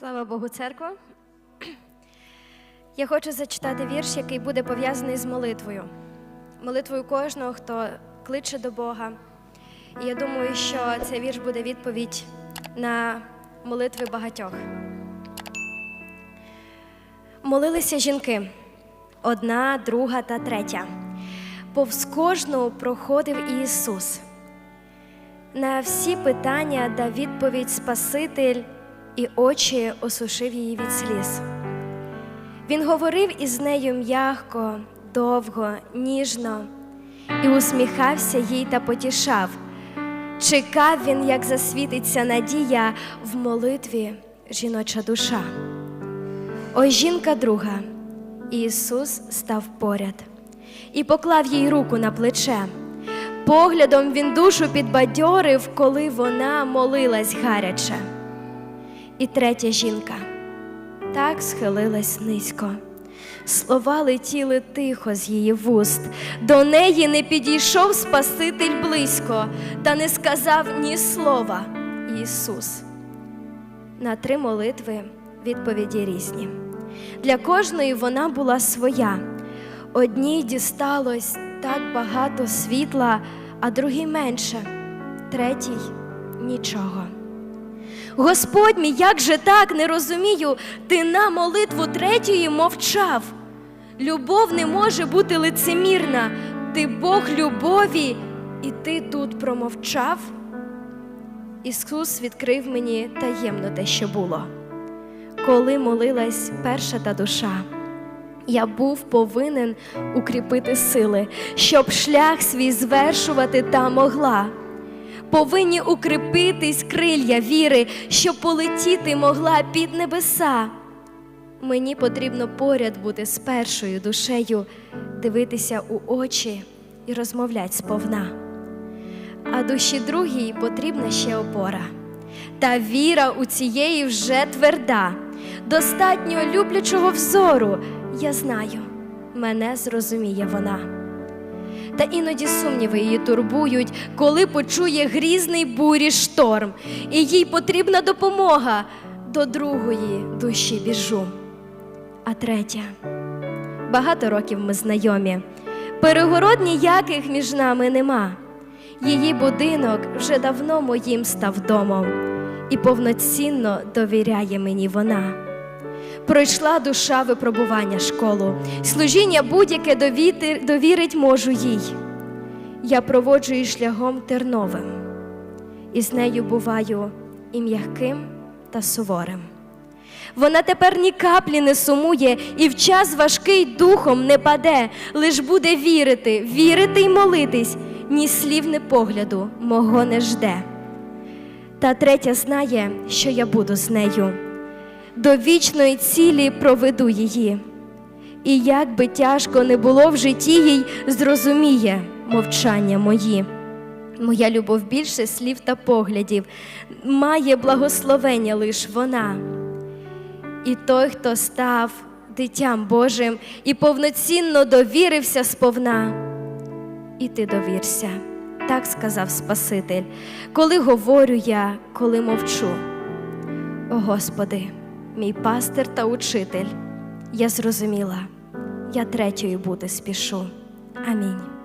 Слава Богу, церква. Я хочу зачитати вірш, який буде пов'язаний з молитвою. Молитвою кожного, хто кличе до Бога. І я думаю, що цей вірш буде відповідь на молитви багатьох. Молилися жінки одна, друга та третя. Повз кожну проходив Ісус. На всі питання дав відповідь Спаситель, і очі осушив її від сліз. Він говорив із нею м'ягко, довго, ніжно і усміхався їй та потішав. Чекав він, як засвітиться надія в молитві жіноча душа. Ой, жінка друга, Ісус став поряд і поклав їй руку на плече. Поглядом він душу підбадьорив, коли вона молилась гаряче. І третя жінка так схилилась низько. Слова летіли тихо з її вуст. До неї не підійшов Спаситель близько, та не сказав ні слова Ісус. На три молитви відповіді різні. Для кожної вона була своя. Одній дісталось так багато світла, а другій менше, третій нічого. Господь мій, як же так не розумію, ти на молитву третьої мовчав. Любов не може бути лицемірна, ти Бог любові, і ти тут промовчав. Ісус відкрив мені таємно те, що було. Коли молилась перша та душа, я був повинен укріпити сили, щоб шлях свій звершувати та могла. Повинні укріпитись крилья віри, щоб полетіти могла під небеса. Мені потрібно поряд бути з першою душею, дивитися у очі і розмовлять сповна. А душі другій потрібна ще опора. Та віра у цієї вже тверда, достатньо люблячого взору. Я знаю, мене зрозуміє вона. Та іноді сумніви її турбують, коли почує грізний бурі шторм, і їй потрібна допомога. До другої душі біжу. А третя багато років ми знайомі. Перегород ніяких між нами нема. Її будинок вже давно моїм став домом, і повноцінно довіряє мені вона. Пройшла душа випробування школу, служіння будь-яке довірить можу їй. Я проводжу її шляхом терновим, і з нею буваю і м'яким та суворим. Вона тепер ні каплі не сумує, і в час важкий духом не паде, лиш буде вірити, вірити й молитись, ні слів, ні погляду мого не жде. Та третя знає, що я буду з нею до вічної цілі проведу її. І як би тяжко не було в житті їй, зрозуміє мовчання мої. Моя любов більше слів та поглядів, має благословення лиш вона. І той, хто став дитям Божим і повноцінно довірився сповна, і ти довірся, так сказав Спаситель, коли говорю я, коли мовчу. О Господи, мій пастир та учитель, я зрозуміла, я третьою бути спішу. Амінь.